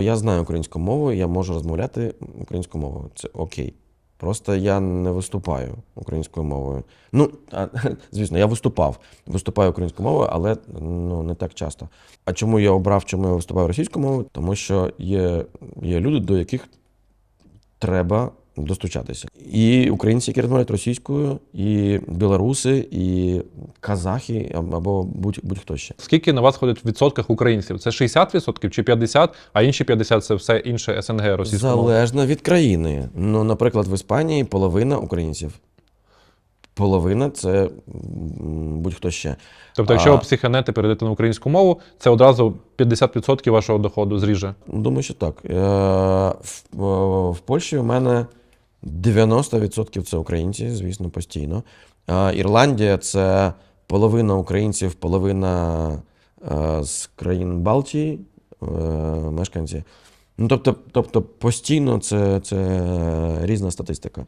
Я знаю українську мову, я можу розмовляти українською мовою. Це окей. Просто я не виступаю українською мовою. Ну, а, звісно, я виступав. Виступаю українською мовою, але ну, не так часто. А чому я обрав, чому я виступаю російською мовою? Тому що є, є люди, до яких треба достучатися. І українці, які розмовляють російською, і білоруси, і казахи або будь, будь-хто ще. Скільки на вас ходить в відсотках українців? Це 60% чи 50%, а інші 50% це все інше СНГ російська? Залежно від країни. Ну, наприклад, в Іспанії половина українців. Половина це будь-хто ще. Тобто, якщо А- ви психанети перейдете на українську мову, це одразу 50% вашого доходу зріже. Думаю, що так. Е, В, е, в Польщі у мене 90% це українці, звісно, постійно. Ірландія це половина українців, половина е, з країн Балтії, е, мешканці. Ну, тобто, тобто постійно це, це різна статистика.